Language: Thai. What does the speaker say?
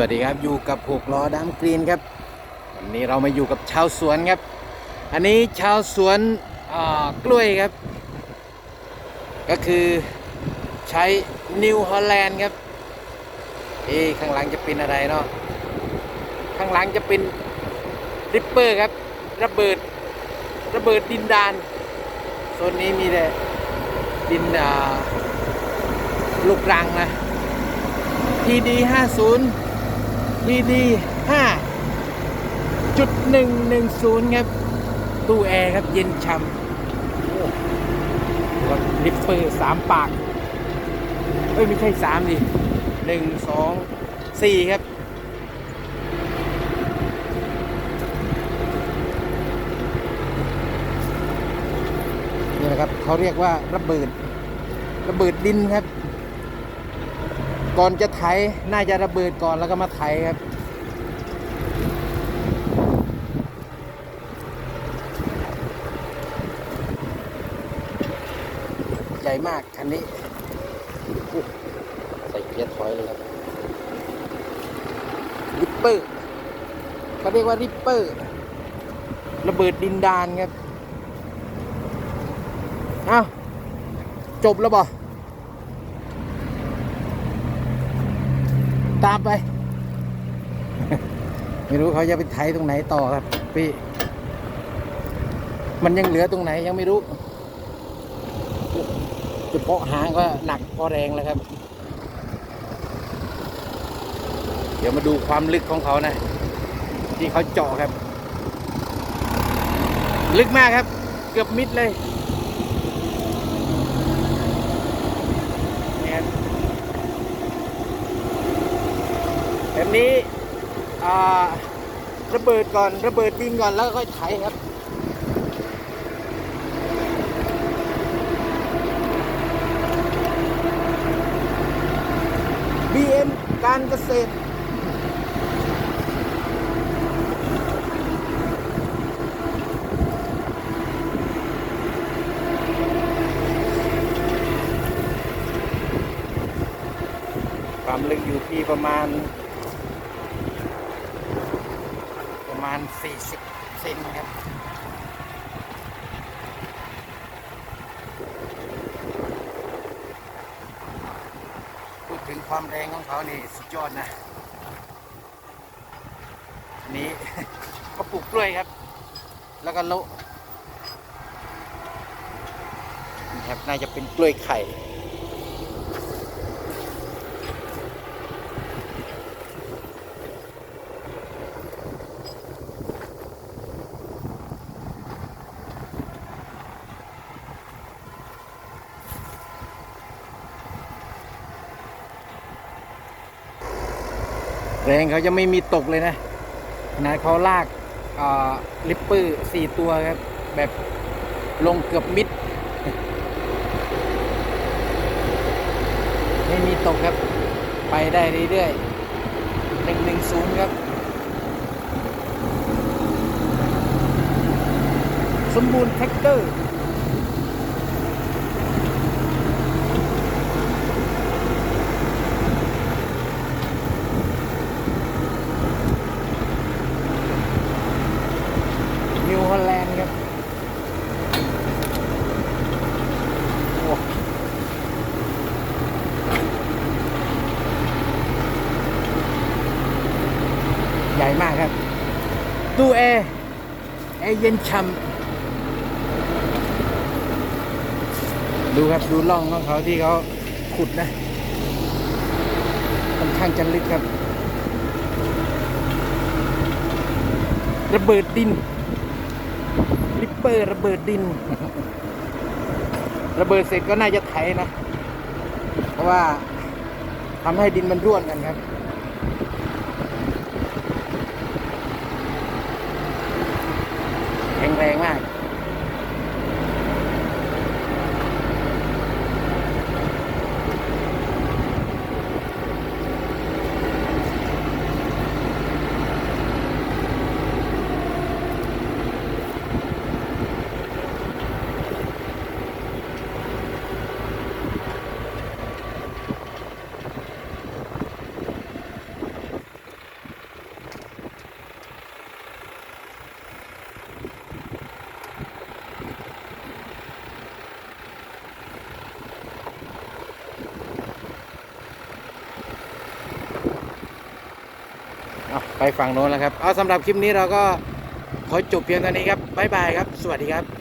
วัสดีครับอยู่กับหกล้อดำกรีนครับ วันนี้เรามาอยู่กับชาวสวนครับ อันนี้ชาวสวนกล้วยครับ ก็คือใช้นิวฮอลแลนด์ครับเอ๊ข้างหลังจะเป็นอะไรเนาะข้างหลังจะเป็นริปเปอร์ครับ ระเบิดระเบิดดินดานโซนนี้มีแต่ดินลูกรังนะ PD 50 PD 5จุ ด110 ครับ ตู้แอร์ครับเย็นช่ำรถลิปเปอร์สามปาก เอ้ย ไม่ใช่สามดิหนึ่งสองสี่ครับนี่นะครับเขาเรียกว่าระเบิดระเบิดดินครับ ก่อนจะไถน่าจะระเบิดก่อนแล้วก็มาไถครับใหญ่มากคันนี้อู้ใส่เกียร์ถอยเลยครับริปเปอร์เขาเรียกว่าริปเปอร์ระเบิดดินดานครับอ้าวจบแล้วบ่ ตามไป ไม่รู้เขาจะไปไถตรงไหนต่อครับ พี่ มันยังเหลือตรงไหนยังไม่รู้เพาะหางก็หนักพอแรงแล้วครับ เดี๋ยวมาดูความลึกของเขานะ ที่เขาเจาะครับ ลึกมากครับ เกือบมิดเลยครับ แบบนี้ระเบิดก่อนระเบิดดินก่อนแล้วก็ค่อยไถครับ BM การเกษตรความลึกอยู่ที่ประมาณ ประ มาณ 40 เซนครับพูดถึงความแรงของเขานี่สุดยอดนะอันนี้ ก็ปลูกกล้วยครับ แล้วก็โลนี่ครับน่าจะเป็นกล้วยไข่ แรงเขาจะไม่มีตกเลยนะขนาดเขาลากลิปเปอร์สี่ตัวครับ แบบลงเกือบมิด ไม่มีตกครับ ไปได้เรื่อยๆหนึ่งหนึ่งศูนย์ครับ สมบูรณ์แท็กเตอร์ นิวฮอลแลนด์ครับโอ้ ใหญ่มากครับ ตู้แอร์แอร์เย็นช่ำดูครับดูร่องของเขาที่เขาขุดนะค่อนข้างจะลึกครับ ระเบิดดินลิปเปอร์ระเบิดดิน ระเบิดเสร็จก็น่าจะไถนะ เพราะว่าทำให้ดินมันร่วนกันครับ เอาไปฝั่งโน้นแล้วครับ เอาสำหรับคลิปนี้เราก็ขอจบเพียงเท่านี้ครับบ๊ายบายครับ สวัสดีครับ